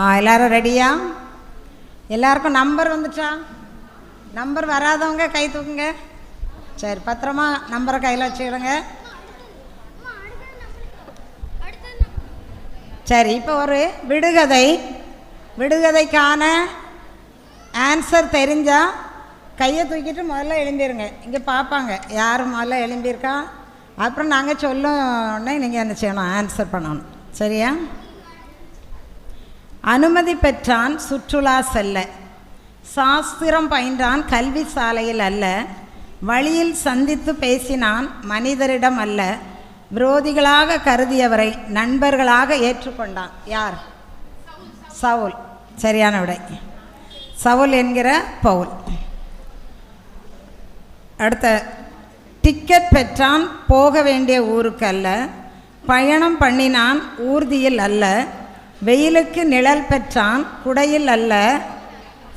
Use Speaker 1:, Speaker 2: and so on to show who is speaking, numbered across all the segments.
Speaker 1: ஆ எல்லாரும் ரெடியா எல்லாருக்கும் நம்பர் வந்துச்சா? நம்பர் வராதவங்க கை தூக்குங்க. சரி பத்திரமா நம்பரை கையில் வச்சுக்கிடுங்க. சரி இப்போ ஒரு விடுகதை. விடுகதைக்கான ஆன்சர் தெரிஞ்சால் கையை தூக்கிட்டு முதல்ல எழும்பிடுங்க இங்கே பார்ப்பாங்க யார் முதல்ல எழும்பியிருக்கா? அப்புறம் நாங்கள் சொல்லணுன்னே நீங்கள் என்ன செய்யணும்? ஆன்சர் பண்ணணும். சரியா? அனுமதி பெற்றான் சுற்றுலா செல்ல. சாஸ்திரம் பயின்றான் கல்வி சாலையில் அல்ல. வழியில் சந்தித்து பேசினான் மனிதரிடம் அல்ல. விரோதிகளாக கருதியவரை நண்பர்களாக ஏற்றுக்கொண்டான். யார்? சவுல். சரியான விடை. சவுல் என்கிற பவுல். அடுத்த. டிக்கெட் பெற்றான் போக வேண்டிய ஊருக்கு அல்ல. பயணம் பண்ணினான் ஊர்தியில் அல்ல. வெயிலுக்கு நிழல் பெற்றான் குடையில் அல்ல.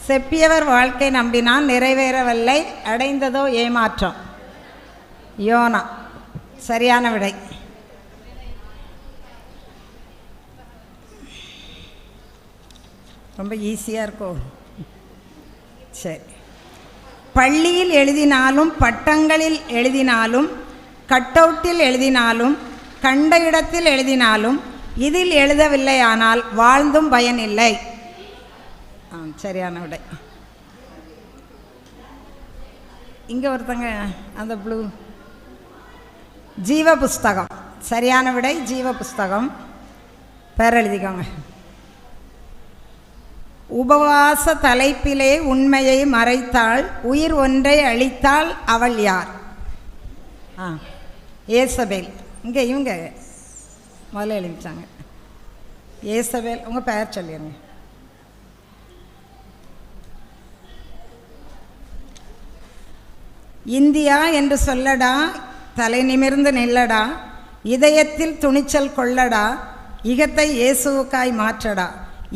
Speaker 1: செப்பியவர் வாழ்க்கை நம்பினான் நிறைவேறவில்லை அடைந்ததோ ஏமாற்றம். யோனா சரியான விடை. ரொம்ப ஈஸியாக இருக்கும் சரி. பள்ளியில் எழுதினாலும் பட்டங்களில் எழுதினாலும் கட்டவுட்டில் எழுதினாலும் கண்ட இடத்தில் எழுதினாலும் இதில் எழுதவில்லை ஆனால் வாழ்ந்தும் பயனில்லை ஆ சரியான விடை. இங்கே ஒருத்தங்க அந்த ப்ளூ. ஜீவ புஸ்தகம் சரியான விடை ஜீவ புஸ்தகம் பேர் எழுதிக்கோங்க. உபவாச தலைப்பிலே உண்மையை மறைத்தாள் உயிர் ஒன்றை அழித்தாள் அவள் யார்? ஆ ஏசபேல். இங்கே இவங்க முதல்ல எழுதிட்டாங்க. ஏசவேல் உங்கள் பெயர் சொல்லிடுங்க இந்தியா என்று சொல்லடா தலை நிமிர்ந்து நில்லடா இதயத்தில் துணிச்சல் கொள்ளடா இகத்தை இயேசுவுக்காய் மாற்றடா.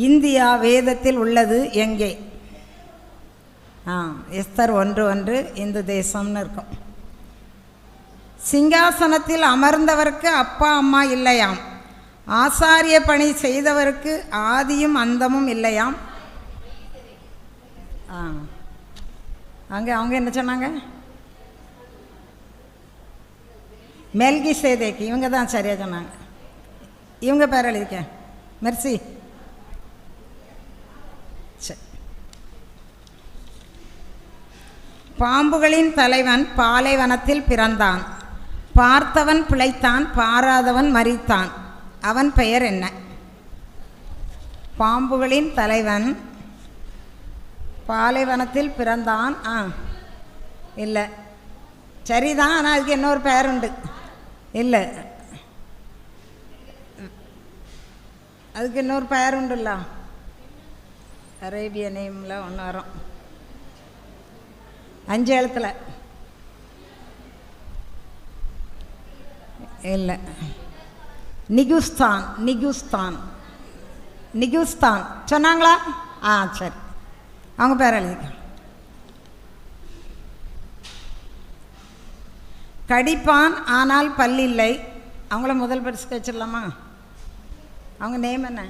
Speaker 1: இந்தியா வேதத்தில் உள்ளது எங்கே? ஆ எஸ்தர் ஒன்று ஒன்று இந்து தேசம்னு இருக்கும். சிங்காசனத்தில் அமர்ந்தவருக்கு அப்பா அம்மா இல்லையாம். ஆசாரிய பணி செய்தவருக்கு ஆதியும் அந்தமும் இல்லையாம். ஆ. அங்கே அவங்க என்ன சொன்னாங்க? மெல்கி சேதேக்கு இவங்க தான் சரியாக சொன்னாங்க. இவங்க பேர் எழுதிக்க. மெர்சி. சரி. பாம்புகளின் தலைவன் பாலைவனத்தில் பிறந்தான். பார்த்தவன் பிழைத்தான் பாராதவன் மறித்தான் அவன் பெயர் என்ன? பாம்புகளின் தலைவன். பாலைவனத்தில் பிறந்தான். ஆ இல்லை. சரிதான் ஆனால் அதுக்கு இன்னொரு பெயர் உண்டு இல்லை. அதுக்கு இன்னொரு பெயர் உண்டுல்ல அரேபிய நேமில் ஒன்று வரும். அஞ்சு எழுத்தில். இல்லை. நிகுஸ்தான் நிகுஸ்தான். நிகுஸ்தான். சொன்னாங்களா? ஆ சரி. அவங்க பேர் எழுதிக்க. கடிப்பான் ஆனால் பல்லில்லை அவங்கள முதல் பரிசுக்கு வச்சிடலாமா அவங்க நேம் என்ன?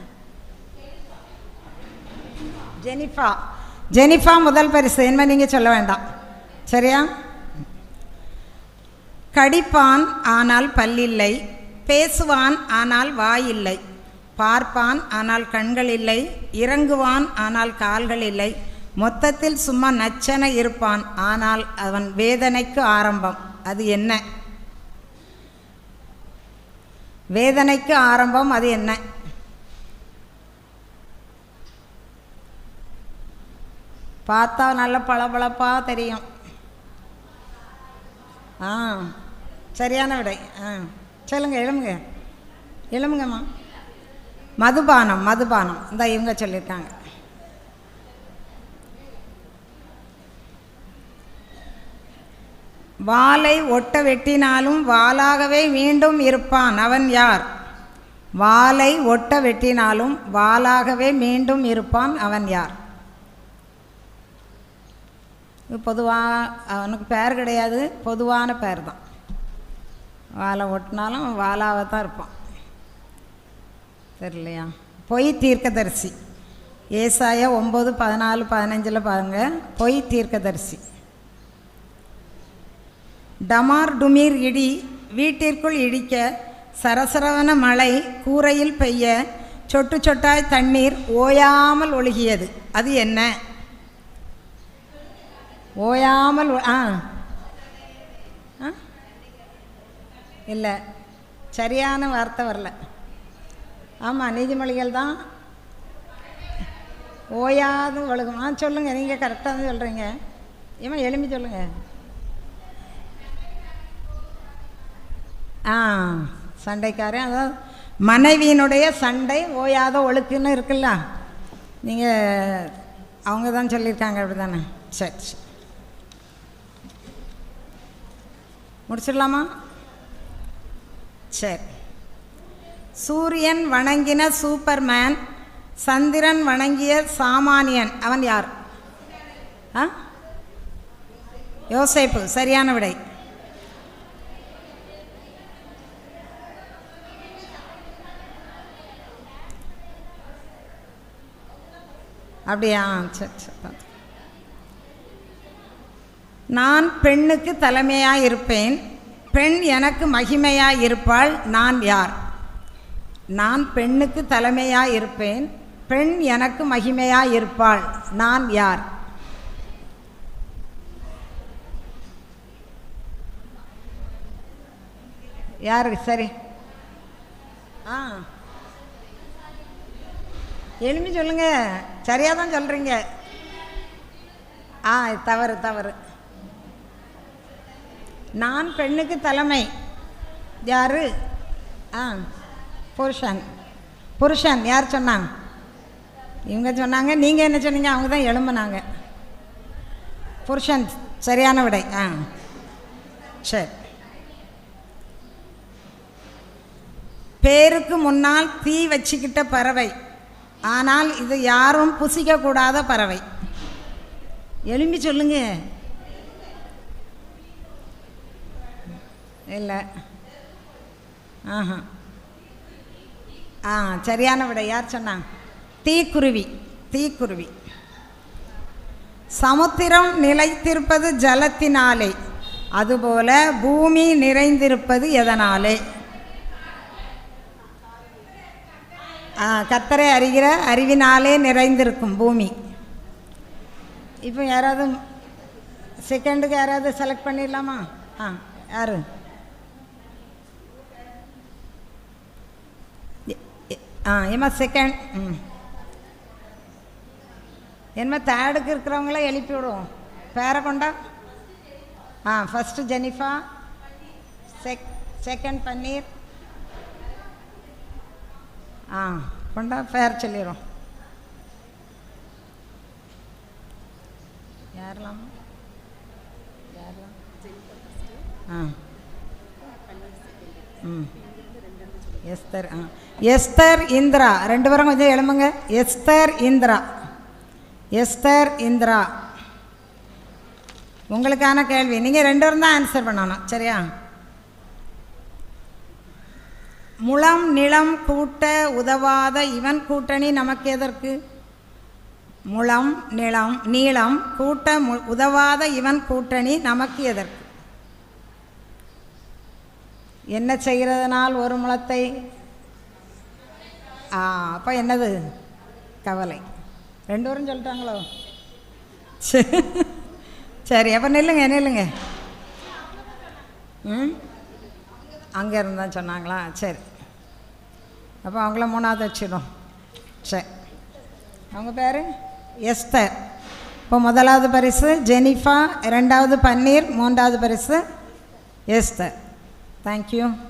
Speaker 1: ஜெனிஃபா. ஜெனிஃபா முதல் பரிசு. என்ன நீங்கள் சொல்ல வேண்டாம். சரியா? கடிப்பான் ஆனால் பல்லில்லை பேசுவான் ஆனால் வாயில்லை. பார்ப்பான் ஆனால் கண்கள் இல்லை இறங்குவான் ஆனால் கால்கள் இல்லை மொத்தத்தில் சும்மா நச்சன இருப்பான். ஆனால் அவன் வேதனைக்கு ஆரம்பம். அது என்ன? வேதனைக்கு ஆரம்பம் அது என்ன? பார்த்தா நல்ல பளபளப்பாக தெரியும். ஆ சரியான விடை. ஆ. சொல்லுங்க எழுமுங்க எழுமுங்கம்மா மதுபானம் மதுபானம். இந்த இவங்க சொல்லியிருக்காங்க. வாளை ஒட்ட வெட்டினாலும் வாளாகவே மீண்டும் இருப்பான். அவன் யார்? வாளை ஒட்ட வெட்டினாலும் வாளாகவே மீண்டும் இருப்பான். அவன் யார்? பொதுவாக அவனுக்கு பேர் கிடையாது. பொதுவான பேர் தான் வாழை ஒட்டினாலும் வாழாவை தான் இருப்பான். தெரியலையா பொய் தீர்க்கதரிசி. ஏசாயா ஒம்பது பதினாலு பதினஞ்சில் பாருங்க. பொய் தீர்க்கதரிசி. டமார் டுமீர் இடி வீட்டிற்குள் இடிக்க சரசரவன மழை கூரையில் பெய்ய சொட்டு சொட்டாய் தண்ணீர் ஓயாமல் ஒழுகியது. அது என்ன? ஓயாமல் ஆ. இல்லை. சரியான வார்த்தை வரல. ஆமாம் நீதிமொழிகள் தான். ஓயாது ஒழுகும். ஆ சொல்லுங்கள் நீங்கள் கரெக்டாக தான் சொல்கிறீங்க ஏமா எலும்பி சொல்லுங்கள் ஆ சண்டைக்காரன். அதாவது மனைவியினுடைய சண்டை ஓயாத ஒழுக்குன்னு இருக்குல்ல. நீங்கள் அவங்க தான் சொல்லியிருக்காங்க அப்படி தானே சரி சரி. முடிச்சிடலாமா? சரி சூரியன் வணங்கின சூப்பர்மேன் சந்திரன் வணங்கிய சாமானியன். அவன் யார்? ஆ? யோசைப்பு சரியான விடை. அப்படியா? சரி சரி நான் பெண்ணுக்கு தலைமையாக இருப்பேன் பெண் எனக்கு மகிமையாக இருப்பாள் நான் யார்? நான் பெண்ணுக்கு தலைமையாக இருப்பேன் பெண் எனக்கு மகிமையாக இருப்பாள் நான் யார்? யார்? சரி. ஆ. எளிமை சொல்லுங்க. சரியாக தான் சொல்கிறீங்க ஆ தவறு தவறு. நான் பெண்ணுக்கு தலைமை. யாரு? ஆ புருஷன். புருஷன் யார் சொன்னாங்க? இவங்க சொன்னாங்க நீங்கள் என்ன சொன்னீங்க? அவங்க தான் எழும்புனாங்க. புருஷன் சரியான விடை. ஆ சரி. பேருக்கு முன்னால் தீ வச்சுக்கிட்ட பறவை. ஆனால் இது யாரும் புசிக்கக்கூடாத பறவை. எலும்பி சொல்லுங்க. இல்லை. ஆஹா. ஆ சரியான விட. யார் சொன்னாங்க தீக்குருவி. தீக்குருவி. சமுத்திரம் நிலைத்திருப்பது ஜலத்தினாலே அதுபோல பூமி நிறைந்திருப்பது எதனாலே? ஆ, அறிகிற அறிவினாலே நிறைந்திருக்கும் பூமி. இப்போ யாராவது செகண்டுக்கு யாராவது செலக்ட் பண்ணிடலாமா? ஆ யாரு? ஆ ஏமா செகண்ட் ம். என்ன தேர்டுக்கு இருக்கிறவங்கள எழுப்பி விடுவோம். பேரை கொண்டா? ஆ first Jennifer. Sec second Panneer. ஆ கொண்டா பேர் சொல்லிடுவோம் யாரெல்லாம்? யாரெல்லாம்? ஆ. ம். எஸ்தர் ஆ. எஸ்தர் இந்திரா. ரெண்டு பேரும் கொஞ்சம் எழும்புங்க. எஸ்தர் இந்திரா. எஸ்தர் இந்திரா. உங்களுக்கான கேள்வி. நீங்கள் ரெண்டு பேரும் தான் ஆன்சர் பண்ணணும். சரியா? முளம் நிலம் கூட்ட உதவாத இவன் கூட்டணி நமக்கு எதற்கு? முளம் நிலம் நீளம் கூட்ட மு- உதவாத இவன் கூட்டணி நமக்கு எதற்கு? என்ன செய்கிறதுனால் ஒரு முளத்தை? ஆ அப்போ என்னது? கவலை. ரெண்டு பேரும் சொல்லிட்டாங்களோ? சரி. சரி அப்போ நில்லுங்க நில்லுங்க. ம்? அங்கே இருந்தான் சொன்னாங்களா? சரி. அப்போ அவங்கள மூணாவது வச்சிடும் சரி அவங்க பேர்? எஸ்தர். இப்போ முதலாவது பரிசு ஜெனிஃபா ரெண்டாவது பன்னீர் மூன்றாவது பரிசு எஸ்தர். Thank you.